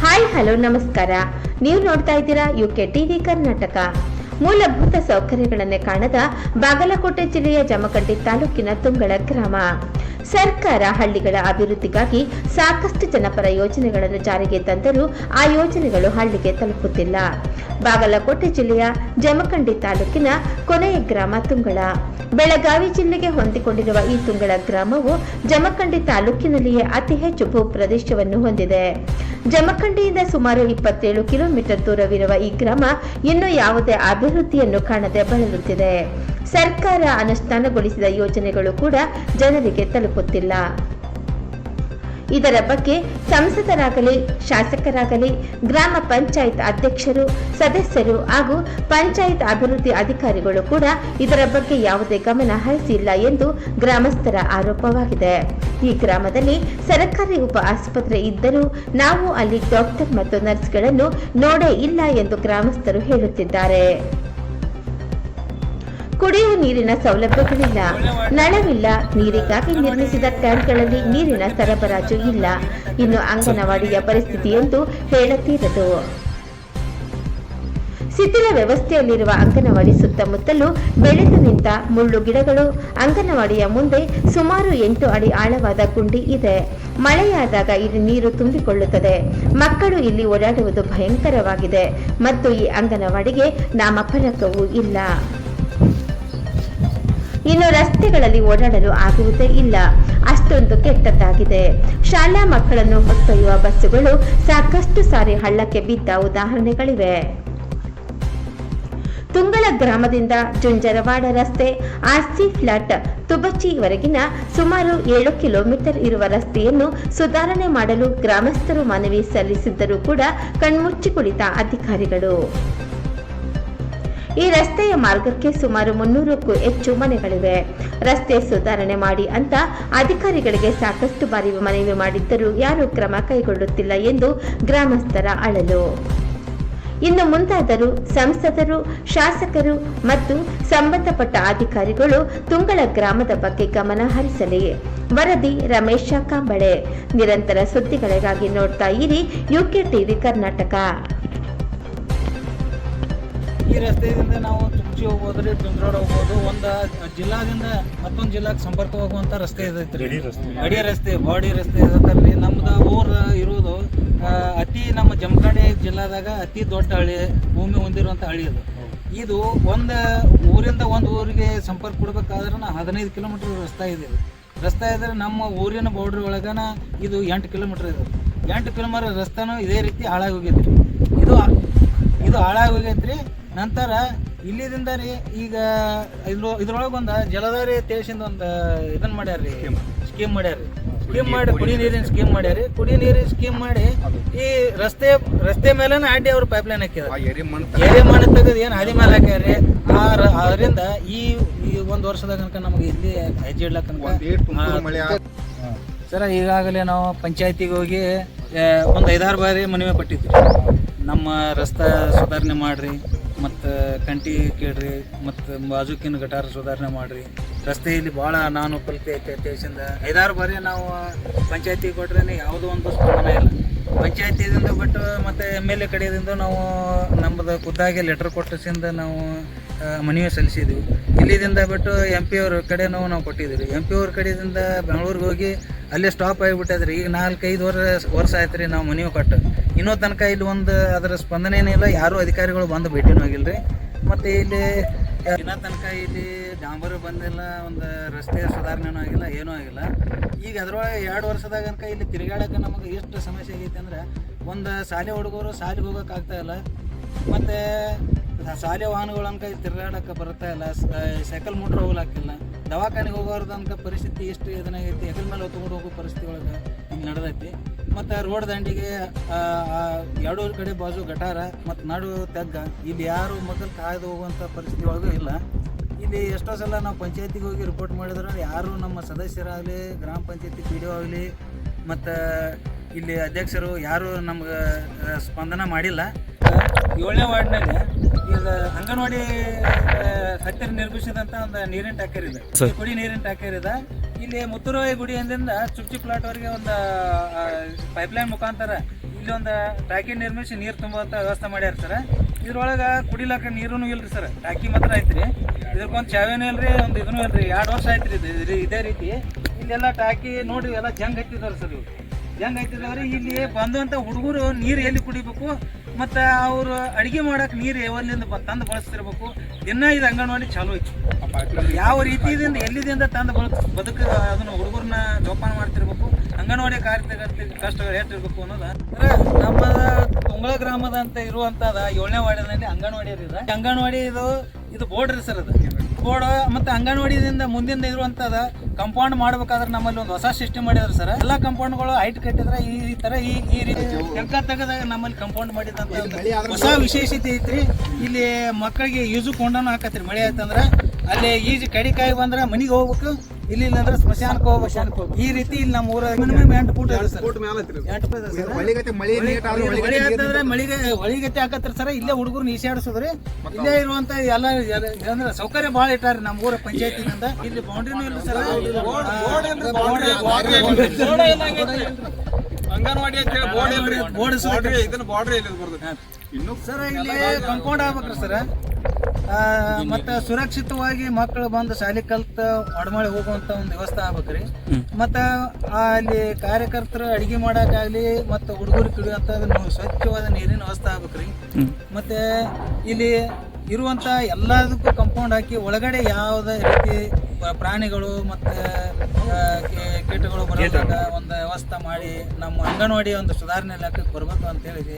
Hi hello ನಮಸ್ಕಾರ. ನೀವು ನೋಡ್ತಾ ಇದ್ದೀರಾ ಯು ಕೆ ಟಿವಿ ಕರ್ನಾಟಕ. ಮೂಲಭೂತ ಸೌಕರ್ಯಗಳನ್ನೇ ಕಾಣದ ಬಾಗಲಕೋಟೆ ಜಿಲ್ಲೆಯ ಜಮಖಂಡಿ ತಾಲೂಕಿನ ತುಂಗಳ ಗ್ರಾಮ. ಸರ್ಕಾರ ಹಳ್ಳಿಗಳ ಅಭಿವೃದ್ಧಿಗಾಗಿ ಸಾಕಷ್ಟು ಜನಪರ ಯೋಜನೆಗಳನ್ನು ಜಾರಿಗೆ ತಂದರೂ ಆ ಯೋಜನೆಗಳು ಹಳ್ಳಿಗೆ ತಲುಪುತ್ತಿಲ್ಲ. ಬಾಗಲಕೋಟೆ ಜಿಲ್ಲೆಯ ಜಮಖಂಡಿ ತಾಲೂಕಿನ ಕೊನೆಯ ಗ್ರಾಮ ತುಂಗಳ. ಬೆಳಗಾವಿ ಜಿಲ್ಲೆಗೆ ಹೊಂದಿಕೊಂಡಿರುವ ಈ ತುಂಗಳ ಗ್ರಾಮವು ಜಮಖಂಡಿ ತಾಲೂಕಿನಲ್ಲಿಯೇ ಅತಿ ಹೆಚ್ಚು ಭೂ ಪ್ರದೇಶವನ್ನು ಹೊಂದಿದೆ. ಜಮಖಂಡಿಯಿಂದ ಸುಮಾರು ಇಪ್ಪತ್ತೇಳು ಕಿಲೋಮೀಟರ್ ದೂರವಿರುವ ಈ ಗ್ರಾಮ ಇನ್ನು ಯಾವುದೇ ಅಭಿವೃದ್ಧಿಯನ್ನು ಕಾಣದೆ ಬಳಲುತ್ತಿದೆ ಸರ್ಕಾರ ಅನುಷ್ಠಾನಗೊಳಿಸಿದ ಯೋಜನೆಗಳು ಕೂಡ ಜನರಿಗೆ ತಲುಪುತ್ತಿಲ್ಲ. ಇದರ ಬಗ್ಗೆ ಸಂಸದರಾಗಲಿ, ಶಾಸಕರಾಗಲಿ, ಗ್ರಾಮ ಪಂಚಾಯತ್ ಅಧ್ಯಕ್ಷರು, ಸದಸ್ಯರು ಹಾಗೂ ಪಂಚಾಯತ್ ಅಭಿವೃದ್ಧಿ ಅಧಿಕಾರಿಗಳು ಕೂಡ ಇದರ ಬಗ್ಗೆ ಯಾವುದೇ ಗಮನ ಹರಿಸಿಲ್ಲ ಎಂದು ಗ್ರಾಮಸ್ಥರ ಆರೋಪವಾಗಿದೆ. ಈ ಗ್ರಾಮದಲ್ಲಿ ಸರ್ಕಾರಿ ಉಪ ಆಸ್ಪತ್ರೆ ಇದ್ದರೂ ನಾವು ಅಲ್ಲಿ ಡಾಕ್ಟರ್ ಮತ್ತು ನರ್ಸ್ಗಳನ್ನು ನೋಡೇ ಇಲ್ಲ ಎಂದು ಗ್ರಾಮಸ್ಥರು ಹೇಳುತ್ತಿದ್ದಾರೆ. ಕುಡಿಯುವ ನೀರಿನ ಸೌಲಭ್ಯಗಳಿಲ್ಲ. ನಳವಿಲ್ಲ. ನೀರಿಗಾಗಿ ನಿರ್ಮಿಸಿದ ಟ್ಯಾಂಕ್ಗಳಲ್ಲಿ ನೀರಿನ ಸರಬರಾಜು ಇಲ್ಲ. ಇನ್ನು ಅಂಗನವಾಡಿಯ ಪರಿಸ್ಥಿತಿ ಎಂದು ಹೇಳತೀರದು. ಶಿಥಿಲ ವ್ಯವಸ್ಥೆಯಲ್ಲಿರುವ ಅಂಗನವಾಡಿ ಸುತ್ತಮುತ್ತಲೂ ಬೆಳೆದು ನಿಂತ ಮುಳ್ಳು ಗಿಡಗಳು, ಅಂಗನವಾಡಿಯ ಮುಂದೆ ಸುಮಾರು ಎಂಟು ಅಡಿ ಆಳವಾದ ಗುಂಡಿ ಇದೆ. ಮಳೆಯಾದಾಗ ಇಲ್ಲಿ ನೀರು ತುಂಬಿಕೊಳ್ಳುತ್ತದೆ. ಮಕ್ಕಳು ಇಲ್ಲಿ ಓಡಾಡುವುದು ಭಯಂಕರವಾಗಿದೆ. ಮತ್ತು ಈ ಅಂಗನವಾಡಿಗೆ ನಾಮಫಲಕವೂ ಇಲ್ಲ. ಇನ್ನು ರಸ್ತೆಗಳಲ್ಲಿ ಓಡಾಡಲು ಆಗುವುದೇ ಇಲ್ಲ. ಅಷ್ಟೊಂದು ಕೆಟ್ಟದ್ದಾಗಿದೆ. ಶಾಲಾ ಮಕ್ಕಳನ್ನು ಹೊತ್ತೊಯ್ಯುವ ಬಸ್ಸುಗಳು ಸಾಕಷ್ಟು ಸಾರಿ ಹಳ್ಳಕ್ಕೆ ಬಿದ್ದ ಉದಾಹರಣೆಗಳಿವೆ. ತುಂಗಳ ಗ್ರಾಮದಿಂದ ಜುಂಜರವಾಡ ರಸ್ತೆ, ಆರ್ಸಿ ಫ್ಲಾಟ್ ತುಬಚಿವರೆಗಿನ ಸುಮಾರು ಏಳು ಕಿಲೋಮೀಟರ್ ಇರುವ ರಸ್ತೆಯನ್ನು ಸುಧಾರಣೆ ಮಾಡಲು ಗ್ರಾಮಸ್ಥರು ಮನವಿ ಸಲ್ಲಿಸಿದ್ದರೂ ಕೂಡ ಕಣ್ಮುಚ್ಚಿ ಕುಳಿತ ಅಧಿಕಾರಿಗಳು. ಈ ರಸ್ತೆಯ ಮಾರ್ಗಕ್ಕೆ ಸುಮಾರು ಮುನ್ನೂರಕ್ಕೂ ಹೆಚ್ಚು ಮನೆಗಳಿವೆ. ರಸ್ತೆ ಸುಧಾರಣೆ ಮಾಡಿ ಅಂತ ಅಧಿಕಾರಿಗಳಿಗೆ ಸಾಕಷ್ಟು ಬಾರಿ ಮನವಿ ಮಾಡಿದ್ದರೂ ಯಾರೂ ಕ್ರಮ ಕೈಗೊಳ್ಳುತ್ತಿಲ್ಲ ಎಂದು ಗ್ರಾಮಸ್ಥರ ಅಳಲು. ಇನ್ನು ಮುಂದಾದರೂ ಸಂಸದರು, ಶಾಸಕರು ಮತ್ತು ಸಂಬಂಧಪಟ್ಟ ಅಧಿಕಾರಿಗಳು ತುಂಗಳ ಗ್ರಾಮದ ಬಗ್ಗೆ ಗಮನ ಹರಿಸಲಿ. ವರದಿ ರಮೇಶ ಕಾಂಬಳೆ. ನಿರಂತರ ಸುದ್ದಿಗಳಿಗಾಗಿ ನೋಡ್ತಾ ಇರಿ ಯುಕೆ ಟಿವಿ ಕರ್ನಾಟಕ. ಈ ರಸ್ತೆಯಿಂದ ನಾವು ತುಮಚಿ ಹೋಗ್ಬೋದ್ರಿ ತುಂದ್ರೋಡ್ ಹೋಗ್ಬೋದು. ಒಂದು ಜಿಲ್ಲಾದಿಂದ ಮತ್ತೊಂದು ಜಿಲ್ಲಾಕ್ಕೆ ಸಂಪರ್ಕ ಹೋಗುವಂತ ರಸ್ತೆ ಇದೈತೆ ರೀ. ರಸ್ತೆ. ಗಡಿ ರಸ್ತೆ ಬಾಡಿ ರಸ್ತೆ ಇದತ್ತಲ್ರಿ ನಮ್ದು ಊರ ಇರೋದು ಅತಿ ನಮ್ಮ ಜಮಖಂಡಿ ಜಿಲ್ಲಾದಾಗ ಅತಿ ದೊಡ್ಡ ಹಳ್ಳಿ ಭೂಮಿ ಹೊಂದಿರುವಂಥ ಹಳ್ಳಿ ಅದು. ಇದು ಒಂದು ಊರಿಂದ ಒಂದು ಊರಿಗೆ ಸಂಪರ್ಕ ಕೊಡ್ಬೇಕಾದ್ರೆ ನಾ ಹದಿನೈದು ಕಿಲೋಮೀಟರ್ ರಸ್ತೆ ಇದೆ. ರಸ್ತೆ ಇದ್ರೆ ನಮ್ಮ ಊರಿನ ಬೌಡ್ರಿ ಒಳಗನ ಇದು ಎಂಟು ಕಿಲೋಮೀಟರ್ ಇದೆ. ಎಂಟು ಕಿಲೋಮೀಟರ್ ರಸ್ತೆನೂ ಇದೇ ರೀತಿ ಹಾಳಾಗಿ ಹೋಗೈತಿ ಇದು ಇದು ಹಾಳಾಗಿ ಹೋಗೈತ್ರಿ ನಂತರ ಇಲ್ಲಿದಿಂದ ರೀ ಈಗ ಇದ್ರ ಇದ್ರೊಳಗೆ ಒಂದು ಜಲಧಾರಿ ತೇಸಿಂದ ಒಂದು ಇದನ್ನ ಮಾಡ್ಯಾರ್ರಿ. ಸ್ಕೀಮ್ ಮಾಡ್ಯಾರ್ರಿ. ಸ್ಕೀಮ್ ಮಾಡಿ ಕುಡಿ ನೀರಿನ ಸ್ಕೀಮ್ ಮಾಡ್ಯಾರಿ ಕುಡಿ ನೀರಿನ ಸ್ಕೀಮ್ ಮಾಡಿ ಈ ರಸ್ತೆ ರಸ್ತೆ ಮೇಲೆ ಅಡ್ಡಿ ಅವ್ರು ಪೈಪ್ ಲೈನ್ ಹಾಕ್ಯಾರ ಎರೆ ಮಣ್ಣ್ ತೆಗೆದು ಏನು ಹದಿ ಮೇಲೆ ಹಾಕ್ಯಾರಿ ಆ ರ- ಅದರಿಂದ ಈ ಈ ಒಂದು ವರ್ಷದ ತನಕ ನಮಗೆ ಇಲ್ಲಿ ಹೆಜ್ಜೆ ಇಡ್ಲಕ್ಕ ಸರ ಈಗಾಗಲೇ ನಾವು ಪಂಚಾಯತಿಗೆ ಹೋಗಿ ಒಂದು ಐದಾರು ಬಾರಿ ಮನವಿ ಪಟ್ಟಿದ್ವಿ. ನಮ್ಮ ರಸ್ತೆ ಸುಧಾರಣೆ ಮಾಡ್ರಿ. ಮತ್ತು ಕಂಟಿ ಕೇಳ್ರಿ, ಮತ್ತು ಬಾಜುಕಿನ ಗಟಾರ ಸುಧಾರಣೆ ಮಾಡಿರಿ. ರಸ್ತೆಯಲ್ಲಿ ಭಾಳ ಅನಾನುಕೂಲತೆ ಐತೆ ದೇಶದಿಂದ. ಐದಾರು ಬಾರಿ ನಾವು ಪಂಚಾಯತಿಗೆ ಕೊಟ್ರೆ ಯಾವುದೋ ಒಂದು ಸ್ಪಂದನೆ ಇಲ್ಲ. ಪಂಚಾಯತಿಯಿಂದ ಬಿಟ್ಟು ಮತ್ತು ಎಂ ಎಲ್ ಎ ಕಡೆಯಿಂದ ನಾವು ನಮ್ಮದು ಖುದ್ದಾಗಿ ಲೆಟರ್ ಕೊಟ್ಟಿಸಿಂದ ನಾವು ಮನವಿ ಸಲ್ಲಿಸಿದ್ವಿ. ಇಲ್ಲಿದಿಂದ ಬಿಟ್ಟು ಎಂ ಪಿ ಅವ್ರ ಕಡೆನೂ ನಾವು ಕೊಟ್ಟಿದ್ದೀವಿ. ಎಂ ಪಿ ಅವ್ರ ಕಡೆಯಿಂದ ಬೆಂಗಳೂರಿಗೆ ಹೋಗಿ ಅಲ್ಲೇ ಸ್ಟಾಪ್ ಆಗಿಬಿಟ್ಟದ್ರಿ. ಈಗ ನಾಲ್ಕೈದು ವರ್ಷ ವರ್ಷ ಆಯ್ತು ರೀ ನಾವು ಮನೆಯೂ ಕೊಟ್ಟು. ಇನ್ನೂ ತನಕ ಇಲ್ಲಿ ಒಂದು ಅದರ ಸ್ಪಂದನೆ ಇಲ್ಲ. ಯಾರೂ ಅಧಿಕಾರಿಗಳು ಬಂದು ಭೇಟಿನೂ ಆಗಿಲ್ಲ ರೀ ಮತ್ತು ಇಲ್ಲಿ ದಿನ ತನಕ ಇಲ್ಲಿ ಡಾಂಬರು ಬಂದಿಲ್ಲ, ಒಂದು ರಸ್ತೆ ಸುಧಾರಣೆನೂ ಆಗಿಲ್ಲ, ಏನೂ ಆಗಿಲ್ಲ. ಈಗ ಅದರೊಳಗೆ ಎರಡು ವರ್ಷದಾಗ ತನಕ ಇಲ್ಲಿ ತಿರುಗಾಡಕ್ಕೆ ನಮಗೆ ಎಷ್ಟು ಸಮಸ್ಯೆ ಆಗೈತೆ ಅಂದ್ರೆ, ಒಂದು ಶಾಲೆ ಹುಡುಗರು ಶಾಲೆಗೆ ಹೋಗೋಕೆ ಆಗ್ತಾ ಇಲ್ಲ. ಮತ್ತು ಶಾಲೆ ವಾಹನಗಳು ಅನ್ಕ ತಿರುಗಾಡೋಕೆ ಬರ್ತಾ ಇಲ್ಲ. ಸೈಕಲ್ ಮೋಟ್ರ್ ಹೋಗ್ಲಾಕಿಲ್ಲ ದವಾಖಾನೆಗೆ ಹೋಗೋರ್ದಂಥ ಪರಿಸ್ಥಿತಿ ಎಷ್ಟು ಇದನ್ನಾಗೈತಿ ಹೆಗಲ ಮೇಲೆ ತೊಗೊಂಡು ಹೋಗೋ ಪರಿಸ್ಥಿತಿ ಒಳಗೆ ಹಿಂಗೆ ನಡೆದೈತಿ. ಮತ್ತು ರೋಡ್ ದಂಡಿಗೆ ಎರಡೂರು ಕಡೆ ಬಾಜು ಗಟಾರ, ಮತ್ತು ನಡು ತಗ್ಗ, ಇಲ್ಲಿ ಯಾರು ಮೊದಲು ಕಾಯ್ದು ಹೋಗುವಂಥ ಪರಿಸ್ಥಿತಿ ಒಳಗೂ ಇಲ್ಲ. ಇಲ್ಲಿ ಎಷ್ಟೋ ಸಲ ನಾವು ಪಂಚಾಯತಿಗೆ ಹೋಗಿ ರಿಪೋರ್ಟ್ ಮಾಡಿದ್ರೆ, ಯಾರು ನಮ್ಮ ಸದಸ್ಯರಾಗಲಿ, ಗ್ರಾಮ ಪಂಚಾಯತಿ ಪಿ ಡಿ ಆಗಲಿ, ಮತ್ತು ಇಲ್ಲಿ ಅಧ್ಯಕ್ಷರು ಯಾರು ನಮ್ಗೆ ಸ್ಪಂದನ ಮಾಡಿಲ್ಲ. ಏಳನೇ ವಾರ್ಡ್ನಲ್ಲಿ ಇದು ಅಂಗನವಾಡಿ ಹತ್ತಿರ ನಿರ್ಮಿಸಿದಂಥ ಒಂದು ನೀರಿನ ಟ್ಯಾಕರ್ ಇದೆ. ಗುಡಿ ಕುಡಿ ನೀರಿನ ಟ್ಯಾಕರ್ ಇದೆ. ಇಲ್ಲಿ ಮುತ್ತುರಾಯಿ ಗುಡಿಯಿಂದ ಅಂದಿಂದ ಚುಚ್ಚಿ ಪ್ಲಾಟ್ ವರೆಗೆ ಒಂದು ಪೈಪ್ಲೈನ್ ಮುಖಾಂತರ ಇಲ್ಲಿ ಒಂದು ಟ್ಯಾಕಿ ನಿರ್ಮಿಸಿ ನೀರು ತುಂಬುವಂತ ವ್ಯವಸ್ಥೆ ಮಾಡ್ಯಾರ ಸರ್. ಇದ್ರೊಳಗೆ ಕುಡಿಲಾಕ ನೀರೂ ಇಲ್ರಿ ಸರ್. ಟ್ಯಾಕಿ ಮಾತ್ರ ಐತ್ರಿ. ಇದಕ್ಕೊಂದು ಚಾವೇನೂ ಇಲ್ರಿ ಒಂದು ಇದೂ ಇಲ್ರಿ. ಎರಡು ವರ್ಷ ಆಯ್ತು ರೀ ಇದು- ಇದು ರೀತಿ. ಇಲ್ಲೆಲ್ಲ ಟ್ಯಾಕಿ ನೋಡಿ ಎಲ್ಲ ಜಂಗ್ ಹತ್ತಿದಾರೆ ಸರ್ ಇವು ಜಂಗ್ ಹತ್ತಿದವ್ರಿ ಇಲ್ಲಿ ಬಂದಂಥ ಹುಡುಗರು ನೀರು ಎಲ್ಲಿ ಕುಡಿಬೇಕು? ಮತ್ತು ಅವರು ಅಡಿಗೆ ಮಾಡೋಕೆ ನೀರು ಎಲ್ಲಿಂದ ತಂದು ಬಳಸ್ತಿರ್ಬೇಕು. ದಿನ ಇದು ಅಂಗನವಾಡಿ ಚಾಲೂ ಐತಿ. ಯಾವ ರೀತಿಯಿಂದ ಎಲ್ಲಿದಿಂದ ತಂದು ಬಳ ಬದುಕ ಅದನ್ನು ಹುಡುಗರನ್ನ ಜೋಪಾನ ಮಾಡ್ತಿರ್ಬೇಕು, ಅಂಗನವಾಡಿ ಕಾರ್ಯಕರ್ತ ಕಷ್ಟಗಳು ಎಷ್ಟಿರ್ಬೇಕು ಅನ್ನೋದ. ನಮ್ಮ ತುಂಗಳ ಗ್ರಾಮದ ಅಂತ ಇರುವಂತದ ಏಳನೇ ವಾರ್ಡಿನಲ್ಲಿ ಅಂಗನವಾಡಿ ಇದೆ ಅಂಗನವಾಡಿ ಇದು ಇದು ಬೋರ್ಡ್ ರೀ ಸರ್ ಅದು. ಬೋರ್ಡ್ ಮತ್ತೆ ಅಂಗನವಾಡಿದಿಂದ ಮುಂದಿಂದ ಇರುವಂತದ ಕಂಪೌಂಡ್ ಮಾಡ್ಬೇಕಾದ್ರೆ ನಮ್ಮಲ್ಲಿ ಒಂದು ಹೊಸ ಸಿಸ್ಟಮ್ ಮಾಡಿದ್ರು ಸರ್ ಎಲ್ಲ ಕಂಪೌಂಡ್ಗಳು ಹೈಟ್ ಕಟ್ಟಿದ್ರೆ ಈ ತರ ಈ ಈ ರೀತಿ ಟೆಂಕ ತೆಗೆದಾಗ ನಮ್ಮಲ್ಲಿ ಕಂಪೌಂಡ್ ಮಾಡಿದಂತ ಹೊಸ ವಿಶೇಷತೆ ಐತ್ರಿ. ಇಲ್ಲಿ ಮಕ್ಕಳಿಗೆ ಈಜು ಕೊಂಡನು ಹಾಕತ್ರಿ ಮಳೆ ಆಯ್ತಂದ್ರ. ಅಲ್ಲಿ ಈಜು ಕಡಿಕಾಯಿ ಬಂದ್ರೆ ಮನಿಗೆ ಹೋಗ್ಬೇಕು. ಇಲ್ಲಿ ಇಲ್ಲ ಅಂದ್ರೆ ಸ್ಮಶಾನಕ್ಕೆ ಹೋಗ್ಬೇಕು ಈ ರೀತಿ ಇಲ್ಲಿ ನಮ್ಮ ಊರ ಮಿನಿಮಮ್ ಎಂಟು ಫೂಟ್ ಇದೆ ಸರ್. ಎಂಟು ಫೂಟ್ ಇದೆ ಸರ್. ಹೊಳಿ- ಮಳಿಗೆ ಹೊಳಿಗತ್ತೆ ಹಾಕತ್ರಿ ಸರ್. ಇಲ್ಲೇ ಹುಡುಗರು ಈಸಾಡಿಸಿದ್ರಿ ಇಲ್ಲೇ ಇರುವಂತ ಎಲ್ಲ ಅಂದ್ರೆ ಸೌಕರ್ಯ ಭಾಳ ಇಟ್ಟಾರಿ ನಮ್ಮ ಊರ ಪಂಚಾಯತಿನಿಂದ. ಇಲ್ಲಿ ಬೌಂಡ್ರಿನೂ ಇಲ್ಲ ಸರ್. ಅಂಗನವಾಡಿ ಅಂತ ಹೇಳಿ ಬೋರ್ಡ್ ಬೋರ್ಡ್ ಇದನ್ನ ಬಾರ್ಡ್ರಿ ಇಲ್ಲಿ ಬರ್ತದೆ ಇನ್ನು ಸರ್ ಇಲ್ಲಿ ಕಂಪೌಂಡ್ ಆಗ್ಬೇಕ್ರಿ ಸರ್. ಮತ್ತೆ ಸುರಕ್ಷಿತವಾಗಿ ಮಕ್ಕಳು ಬಂದು ಶಾಲೆ ಕಲ್ತ ಒಡಮಳೆ ಹೋಗುವಂತ ಒಂದು ವ್ಯವಸ್ಥೆ ಆಗ್ಬೇಕ್ರಿ. ಮತ್ತ ಆ ಅಲ್ಲಿ ಕಾರ್ಯಕರ್ತರು ಅಡಿಗೆ ಮಾಡೋಕ್ಕಾಗಲಿ ಮತ್ತೆ ಹುಡುಗರು ಕಿಡಿಯುವಂತ ಸ್ವಚ್ಛವಾದ ನೀರಿನ ವ್ಯವಸ್ಥೆ ಆಗ್ಬೇಕ್ರಿ. ಮತ್ತೆ ಇಲ್ಲಿ ಇರುವಂತ ಎಲ್ಲದಕ್ಕೂ ಕಂಪೌಂಡ್ ಹಾಕಿ ಒಳಗಡೆ ಯಾವುದೇ ರೀತಿ ಪ್ರಾಣಿಗಳು ಮತ್ತೆ ಕೀಟಗಳು ಬರೋದಾಗ ಒಂದು ವ್ಯವಸ್ಥೆ ಮಾಡಿ ನಮ್ಮ ಅಂಗನವಾಡಿ ಒಂದು ಸುಧಾರಣೆ ಲೆಕ್ಕಕ್ಕೆ ಬರ್ಬೇಕು ಅಂತ ಹೇಳಿ